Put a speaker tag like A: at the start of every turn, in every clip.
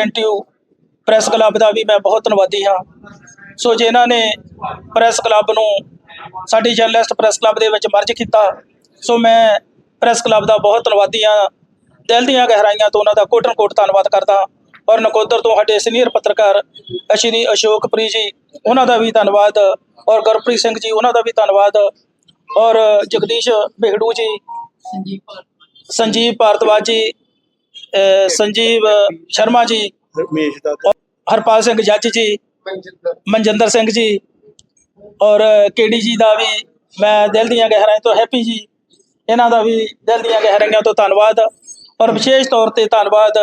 A: ਐਨਟੀਯੂ press club ਦਾ ਵੀ ਮੈਂ ਬਹੁਤ ਧੰਨਵਾਦੀ ਹਾਂ। ਸੋ ਜਿਨ੍ਹਾਂ ਨੇ ਪ੍ਰੈਸ ਕਲੱਬ ਨੂੰ ਸਾਡੀ ਜਰਨਲਿਸਟ ਪ੍ਰੈਸ ਕਲੱਬ ਦੇ ਵਿੱਚ ਮਰਜ ਕੀਤਾ ਸੋ ਮੈਂ ਪ੍ਰੈਸ ਕਲੱਬ ਦਾ ਬਹੁਤ ਧੰਨਵਾਦੀ ਹਾਂ। ਦਿਲ ਦੀਆਂ ਗਹਿਰਾਈਆਂ ਤੋਂ ਉਹਨਾਂ ਦਾ ਕੋਟਨ ਕੋਟ ਧੰਨਵਾਦ ਕਰਦਾ ਔਰ ਨਕੋਦਰ ਤੋਂ ਸਾਡੇ ਸੀਨੀਅਰ ਪੱਤਰਕਾਰ ਸ਼੍ਰੀ ਅਸ਼ੋਕ ਪ੍ਰੀ ਜੀ ਉਹਨਾਂ ਦਾ ਵੀ ਧੰਨਵਾਦ। ਔਰ ਗੁਰਪ੍ਰੀਤ ਸਿੰਘ ਜੀ ਉਹਨਾਂ ਦਾ ਵੀ ਧੰਨਵਾਦ। ਔਰ ਜਗਦੀਸ਼ ਬਿਹੜੂ ਜੀ। ਸੰਜੀਵ ਭਾਰਤਵਾਜ ਜੀ ਸੰਜੀਵ ਸ਼ਰਮਾ ਜੀ
B: ਰਮੇਸ਼ ਦਾ
A: ਹਰਪਾਲ ਸਿੰਘ ਜੱਜ ਜੀ ਮਨਜਿੰਦਰ ਸਿੰਘ ਜੀ ਔਰ ਕੇਡੀ ਜੀ ਦਾ ਵੀ ਮੈਂ ਦਿਲ ਦੀਆਂ ਗਹਿਰਾਈਆਂ ਤੋਂ ਹੈਪੀ ਜੀ। ਇਹਨਾਂ ਦਾ ਵੀ ਦਿਲ ਦੀਆਂ ਗਹਿਰਾਈਆਂ ਤੋਂ ਧੰਨਵਾਦ ਔਰ ਵਿਸ਼ੇਸ਼ ਤੌਰ ਤੇ ਧੰਨਵਾਦ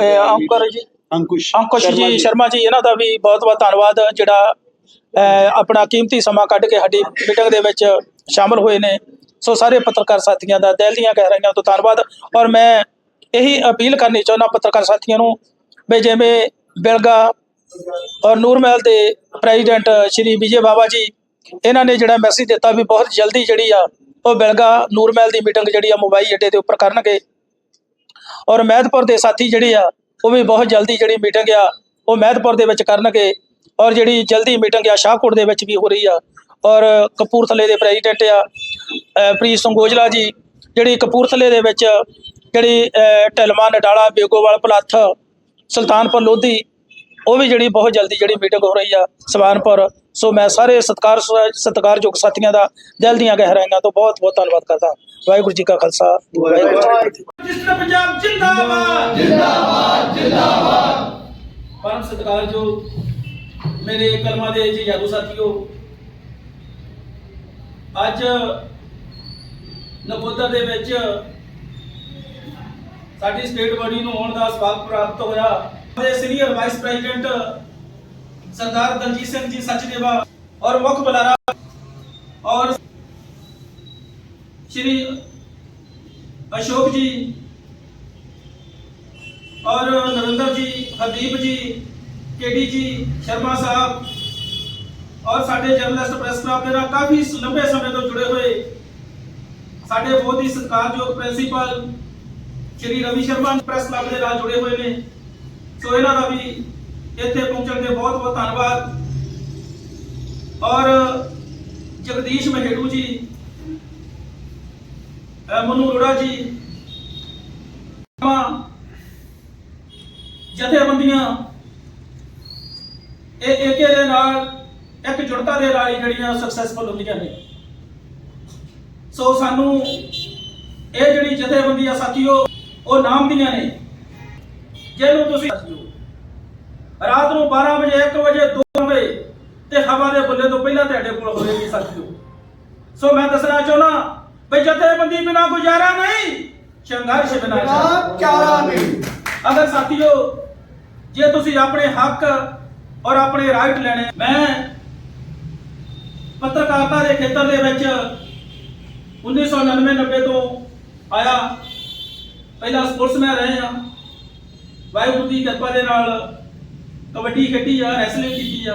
A: ਅੰਕਰ ਜੀ
B: ਅੰਕੁਸ਼
A: ਅੰਕੁਸ਼
B: ਸ਼ਰਮਾ
A: ਜੀ ਸ਼ਰਮਾ ਜੀ ਇਹਨਾਂ ਦਾ ਵੀ ਬਹੁਤ ਬਹੁਤ ਧੰਨਵਾਦ ਜਿਹੜਾ ਆਪਣਾ ਕੀਮਤੀ ਸਮਾਂ ਕੱਢ ਕੇ ਸਾਡੀ ਮੀਟਿੰਗ ਦੇ ਵਿੱਚ ਸ਼ਾਮਲ ਹੋਏ ਨੇ। ਸੋ ਸਾਰੇ ਪੱਤਰਕਾਰ ਸਾਥੀਆਂ ਦਾ ਦਿਲ ਦੀਆਂ ਗਹਿਰਾਈਆਂ ਤੋਂ ਧੰਨਵਾਦ ਔਰ ਮੈਂ ਇਹੀ ਅਪੀਲ ਕਰਨੀ ਚਾਹੁੰਦਾ ਪੱਤਰਕਾਰ ਸਾਥੀਆਂ ਨੂੰ ਵੀ ਜਿਵੇਂ ਬਿਲਗਾ ਔਰ ਨੂਰਮਹਿਲ ਦੇ ਪ੍ਰੈਜ਼ੀਡੈਂਟ ਸ਼੍ਰੀ ਵਿਜੇ ਬਾਬਾ ਜੀ, ਇਹਨਾਂ ਨੇ ਜਿਹੜਾ ਮੈਸੇਜ ਦਿੱਤਾ ਵੀ ਬਹੁਤ ਜਲਦੀ ਜਿਹੜੀ ਆ, ਉਹ ਬਿਲਗਾ ਨੂਰਮਹਿਲ ਦੀ ਮੀਟਿੰਗ ਜਿਹੜੀ ਆ ਮੋਬਾਈਲ ਅੱਡੇ ਦੇ ਉੱਪਰ ਕਰਨਗੇ। ਔਰ ਮਹਿਦਪੁਰ ਦੇ ਸਾਥੀ ਜਿਹੜੇ ਆ, ਉਹ ਵੀ ਬਹੁਤ ਜਲਦੀ ਜਿਹੜੀ ਮੀਟਿੰਗ ਆ, ਉਹ ਮਹਿਦਪੁਰ ਦੇ ਵਿੱਚ ਕਰਨਗੇ। ਔਰ ਜਿਹੜੀ ਜਲਦੀ ਮੀਟਿੰਗ ਆ, ਸ਼ਾਹਕੋਟ ਦੇ ਵਿੱਚ ਵੀ ਹੋ ਰਹੀ ਆ। ਔਰ ਕਪੂਰਥਲੇ ਦੇ ਪ੍ਰੈਜ਼ੀਡੈਂਟ ਆ ਪ੍ਰੀਤ ਸੰਗੋਜਲਾ ਜੀ, ਜਿਹੜੀ ਕਪੂਰਥਲੇ ਦੇ ਵਿੱਚ ਜਿਹੜੀ ਢਲਮਾ ਨਡਾਲਾ ਬੇਗੋਵਾਲ ਪਲੱਥ ਸੁਲਤਾਨਪੁਰ ਲੋਧੀ ਉਹ ਵੀ ਜਿਹੜੀ ਬਹੁਤ ਜਲਦੀ ਜਿਹੜੀ ਮੀਟਿੰਗ ਹੋ ਰਹੀ ਆ ਸਵਾਨਪੁਰ। ਸੋ ਮੈਂ ਸਾਰੇ ਸਤਕਾਰ ਸਤਿਕਾਰਯੋਗ ਸਾਥੀਆਂ ਦਾ ਦਿਲ ਦੀਆਂ ਗਹਿਰਾਈਆਂ ਤੋਂ ਬਹੁਤ ਬਹੁਤ ਧੰਨਵਾਦ ਕਰਦਾ। ਵਾਹਿਗੁਰੂ ਜੀ ਕਾ ਖਾਲਸਾ। ਵਾਹਿਗੁਰੂ ਜੀ ਕੀ ਫਤਿਹ ਰਜਿਸਟਰ ਪੰਜਾਬ ਜਿੰਦਾਬਾਦ। ਜਿੰਦਾਬਾਦ ਜਿੰਦਾਬਾਦ। ਪਰਮ ਸਤਿਕਾਰਯੋਗ ਮੇਰੇ ਕਲਮਾ ਦੇ ਜੀ ਯਾਦੂ ਸਾਥੀਓ ਅੱਜ ਨਕੋਦਰ ਦੇ ਵਿੱਚ ਸਾਡੀ ਸਟੇਟ ਬੋਡੀ ਨੂੰ ਹੋਣ ਦਾ ਸਵਾਗਤ ਪ੍ਰਾਪਤ ਹੋਇਆ। ਦੇ senior vice president Sardar Daljit Singh ji Sachdeva ਔਰ ਮੁੱਖ ਬੁਲਾਰਾ ਔਰ ਸ਼੍ਰੀ ਅਸ਼ੋਕ ਜੀ ਔਰ ਨਰਿੰਦਰ ਜੀ, ਹਰਦੀਪ ਜੀ ਕੇਡੀ ਜੀ, ਸ਼ਰਮਾ ਸਾਹਿਬ ਔਰ ਸਾਡੇ ਜਰਨਲਿਸਟ ਪ੍ਰੈਸ ਕਲੱਬ ਦੇ ਨਾਲ ਕਾਫੀ ਲੰਬੇ ਸਮੇਂ ਤੋਂ ਜੁੜੇ ਹੋਏ ਸਾਡੇ ਬਹੁਤ ਹੀ ਸਤਿਕਾਰਯੋਗ principal Shri Ravi Sharma press club ਦੇ ਨਾਲ ਜੁੜੇ ਹੋਏ ਨੇ। ਸੋ ਇਹਨਾਂ ਦਾ ਵੀ ਇੱਥੇ ਪਹੁੰਚਣ ਦੇ ਬਹੁਤ ਬਹੁਤ ਧੰਨਵਾਦ। ਔਰ ਜਗਦੀਸ਼ ਮਹੇੜੂ ਜੀ, ਅਹ ਮਨੂ ਅਰੋੜਾ ਜੀ ਜਥੇਬੰਦੀਆਂ, ਇਹ ਏਕੇ ਦੇ ਨਾਲ ਇੱਕ ਜੁੜਤਾ ਦੇ ਨਾਲ ਹੀ ਜਿਹੜੀਆਂ ਸਕਸੈਸਫੁਲ ਹੁੰਦੀਆਂ ਨੇ। ਸੋ ਸਾਨੂੰ ਇਹ ਜਿਹੜੀ ਜਥੇਬੰਦੀਆਂ ਸਾਥੀਓ ਉਹ ਨਾਮ ਦੀਆਂ ਨੇ। ਜਿਹਨੂੰ ਤੁਸੀਂ ਰਾਤ ਨੂੰ 12 ਵਜੇ 1 ਵਜੇ 2 ਵਜੇ ਤੇ ਹਵਾ ਦੇ ਬੁੱਲੇ ਤੋਂ ਪਹਿਲਾਂ ਤੁਹਾਡੇ ਕੋਲ ਹੋਏਗੀ ਸਾਥੀਓ ਸੋ ਮੈਂ ਦੱਸਣਾ ਚਾਹੁੰਦਾ ਵੀ ਜਥੇਬੰਦੀ ਬਿਨਾ ਗੁਜ਼ਾਰਾ ਨਹੀਂ ਸੰਘਰਸ਼ ਬਿਨਾ
B: ਚਾਰਾ ਨਹੀਂ।
A: ਅਗਰ ਸਾਥੀਓ ਜੇ ਤੁਸੀਂ ਆਪਣੇ ਹੱਕ ਔਰ ਆਪਣੇ ਰਾਈਟ ਲੈਣੇ ਮੈਂ ਪੱਤਰਕਾਰਤਾ ਦੇ ਖੇਤਰ ਦੇ ਵਿੱਚ 1999 ਤੋਂ ਆਇਆ। ਪਹਿਲਾਂ ਸਪੋਰਟਸਮੈਨ ਰਹੇ ਹਾਂ। ਵਾਹਿਗੁਰੂ ਦੀ ਕਿਰਪਾ ਦੇ ਨਾਲ ਕਬੱਡੀ ਖੇਡੀ ਆ ਰੈਸਲਿੰਗ ਕੀਤੀ ਆ।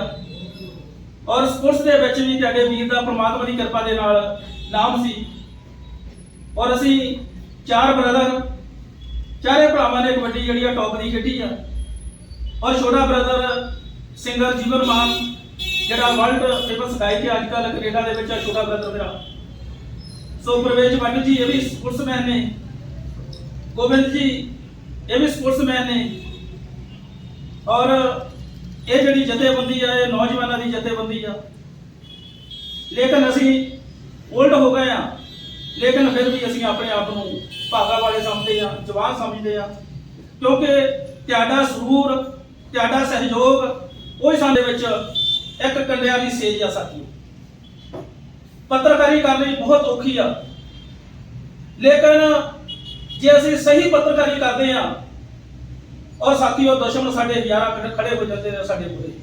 A: ਔਰ ਸਪੋਰਟਸ ਦੇ ਵਿੱਚ ਵੀ ਤੁਹਾਡੇ ਵੀਰ ਦਾ ਪ੍ਰਮਾਤਮਾ ਦੀ ਕਿਰਪਾ ਦੇ ਨਾਲ ਨਾਮ ਸੀ। ਔਰ ਅਸੀਂ ਚਾਰ ਬ੍ਰਦਰ, ਚਾਰੇ ਭਰਾਵਾਂ ਨੇ ਕਬੱਡੀ ਜਿਹੜੀ ਆ ਟੌਪ ਦੀ ਖੇਡੀ ਆ। ਔਰ ਛੋਟਾ ਬ੍ਰਦਰ ਸਿੰਗਰ ਜੀਵਨ ਮਾਨ, ਜਿਹੜਾ ਵਰਲਡ ਫੇਮਸ ਗਾਇਕ ਹੈ ਅੱਜ ਕੱਲ੍ਹ ਕੈਨੇਡਾ ਦੇ ਵਿੱਚ ਆ, ਛੋਟਾ ਬ੍ਰਦਰ ਮੇਰਾ ਸੋ ਪ੍ਰਵੇਸ਼ ਵੱਡ ਜੀ, ਇਹ ਵੀ ਸਪੋਰਟਸਮੈਨ ਨੇ। ਗੋਬਿੰਦ ਜੀ, ਇਹ ਵੀ ਸਪੋਰਟਸਮੈਨ ਨੇ। ਔਰ ਇਹ ਜਿਹੜੀ ਜਥੇਬੰਦੀ ਆ, ਇਹ ਨੌਜਵਾਨਾਂ ਦੀ ਜਥੇਬੰਦੀ ਆ। ਲੇਕਿਨ ਅਸੀਂ ਉਲਟ ਹੋ ਗਏ ਆ। ਲੇਕਿਨ ਫਿਰ ਵੀ ਅਸੀਂ ਆਪਣੇ ਆਪ ਨੂੰ ਭਾਗਾ ਵਾਲੇ ਸਮਝਦੇ ਆ, ਜਵਾਨ ਸਮਝਦੇ ਆ। ਕਿਉਂਕਿ ਤੁਹਾਡਾ ਸਰੂਰ, ਤੁਹਾਡਾ ਸਹਿਯੋਗ, ਉਹ ਹੀ ਸਾਡੇ ਵਿੱਚ ਇੱਕ ਕੰਡਿਆਂ ਦੀ ਸੇਜ ਆ ਸਾਥੀ ਪੱਤਰਕਾਰੀ ਕਰਨੀ ਬਹੁਤ ਔਖੀ ਆ। ਲੇਕਿਨ ਜੇ ਅਸੀਂ ਸਹੀ ਪੱਤਰਕਾਰੀ ਕਰਦੇ ਆ ਔਰ ਸਾਥੀਓ ਦੁਸ਼ਮਣ ਸਾਡੇ ਹਜ਼ਾਰਾਂ ਖੜੇ- ਹੋ ਜਾਂਦੇ ਨੇ ਸਾਡੇ ਕੋਲੇ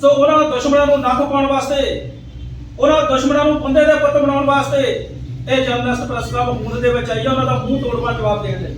A: ਸੋ ਉਹਨਾਂ ਦੁਸ਼ਮਣਾਂ ਨੂੰ ਨੱਕ ਪਾਉਣ ਵਾਸਤੇ, ਉਹਨਾਂ ਦੁਸ਼ਮਣਾਂ ਨੂੰ ਬੰਦੇ ਦੇ ਪੁੱਤ ਬਣਾਉਣ ਵਾਸਤੇ, ਇਹ ਜਰਨਲਿਸਟ ਪ੍ਰੈਸ ਕਲੱਬ ਮੂਲ ਦੇ ਵਿੱਚ ਆਈ ਉਹਨਾਂ ਦਾ ਮੂੰਹ ਤੋੜਵਾ ਜਵਾਬ ਦੇਣ ਲਈ